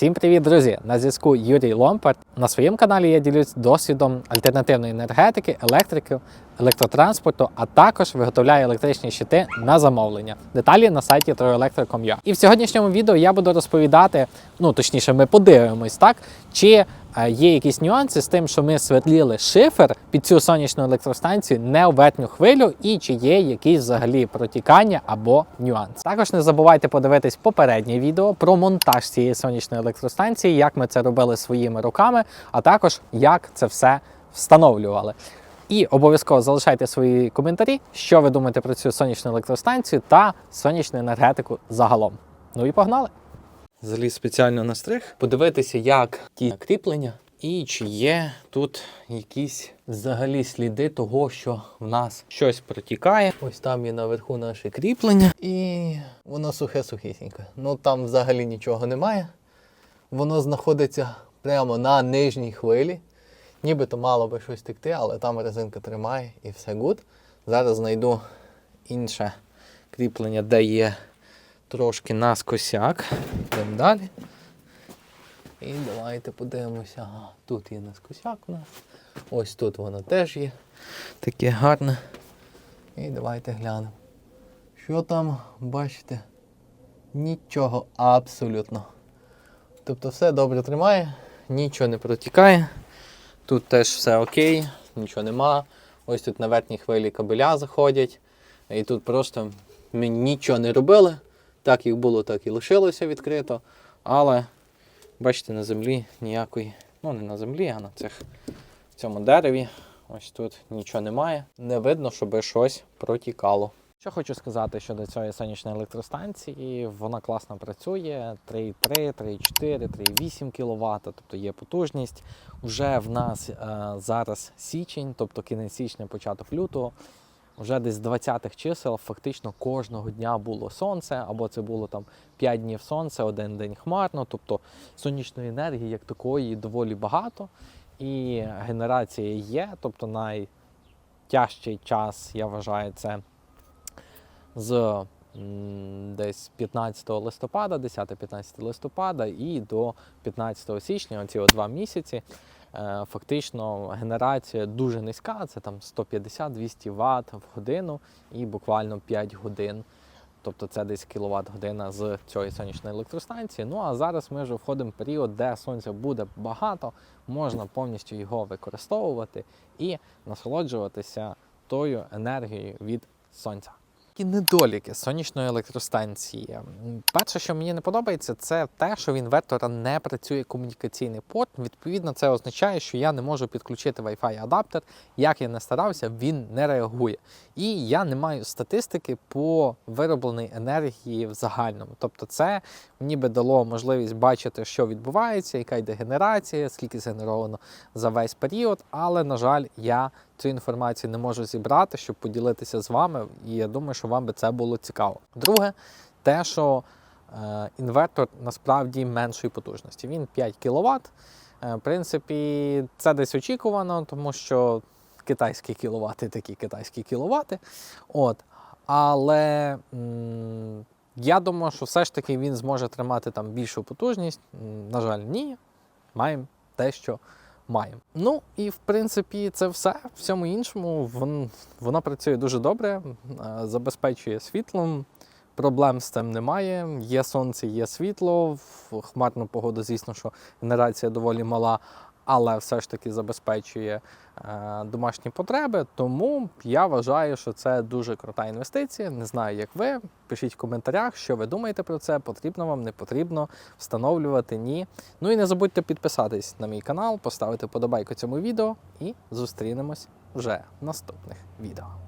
Всім привіт, друзі! На зв'язку Юрій Ломпарт. На своєму каналі я ділюсь досвідом альтернативної енергетики, електрики, електротранспорту, а також виготовляю електричні щити на замовлення. Деталі на сайті troelectro.com.ua. І в сьогоднішньому відео я буду розповідати, ну точніше, ми подивимось, так чи є якісь нюанси з тим, що ми свердліли шифер під цю сонячну електростанцію не у верхню хвилю, і чи є якісь взагалі протікання або нюанс. Також не забувайте подивитись попереднє відео про монтаж цієї сонячної електростанції, як ми це робили своїми руками, а також як це все встановлювали. І обов'язково залишайте свої коментарі, що ви думаєте про цю сонячну електростанцію та сонячну енергетику загалом. Ну і погнали! Заліз спеціально на стриг, подивитися, як ті кріплення, і чи є тут якісь взагалі сліди того, що в нас щось протікає. Ось там є наверху наше кріплення, і воно сухе-сухісіньке. Ну там взагалі нічого немає. Воно знаходиться прямо на нижній хвилі. Нібито мало би щось текти, але там резинка тримає і все гуд. Зараз знайду інше кріплення, де є трошки наскосяк. Йдемо далі. І давайте подивимося. Ага, тут є наскосяк у нас. Ось тут воно теж є. Таке гарне. І давайте глянемо. Що там, бачите? Нічого абсолютно. Тобто все добре тримає, нічого не протікає. Тут теж все окей, нічого нема. Ось тут на верхній хвилі кабеля заходять. І тут просто ми нічого не робили. Так як було, так і лишилося відкрито. Але бачите, на землі ніякої, ну не на землі, а на цих, цьому дереві. Ось тут нічого немає. Не видно, щоб щось протікало. Що хочу сказати щодо цієї сонячної електростанції, вона класно працює 3,3, 3,4, 3,8 кВт, тобто є потужність. Уже в нас е, зараз січень, тобто кінець січня, початок лютого. Вже десь з 20-х чисел фактично кожного дня було сонце, або це було там 5 днів сонця, один день хмарно. Тобто сонячної енергії як такої доволі багато. І генерація є, тобто найтяжчий час, я вважаю, це з десь 15 листопада, 10-15 листопада і до 15 січня, оці два місяці. Е, Фактично генерація дуже низька, це там 150-200 Вт в годину і буквально 5 годин. Тобто це десь кіловат година з цієї сонячної електростанції. Ну а зараз ми вже входимо в період, де сонця буде багато, можна повністю його використовувати і насолоджуватися тою енергією від сонця. Які недоліки сонячної електростанції. Перше, що мені не подобається, це те, що в інвертора не працює комунікаційний порт. Відповідно, це означає, що я не можу підключити Wi-Fi адаптер. Як я не старався, він не реагує. І я не маю статистики по виробленій енергії в загальному. Тобто, це мені би дало можливість бачити, що відбувається, яка йде генерація, скільки згенеровано за весь період. Але, на жаль, я цю інформацію не можу зібрати, щоб поділитися з вами. І я думаю, що вам би це було цікаво. Друге, те, що е, інвертор насправді меншої потужності. Він 5 кВт. Е, в принципі, це десь очікувано, тому що китайські кіловати такі китайські кіловати. От. Але м, я думаю, що все ж таки він зможе тримати там більшу потужність. На жаль, ні. Маємо те, що маємо. Ну і в принципі це все. Всьому іншому вон, вона працює дуже добре, е, забезпечує світлом. Проблем з цим немає. Є сонце, є світло. В хмарну погоду, звісно, що генерація доволі мала, але все ж таки забезпечує е, домашні потреби. Тому я вважаю, що це дуже крута інвестиція. Не знаю, як ви. Пишіть в коментарях, що ви думаєте про це. Потрібно вам, не потрібно встановлювати, ні. Ну і не забудьте підписатись на мій канал, поставити подобайку цьому відео і зустрінемось вже в наступних відео.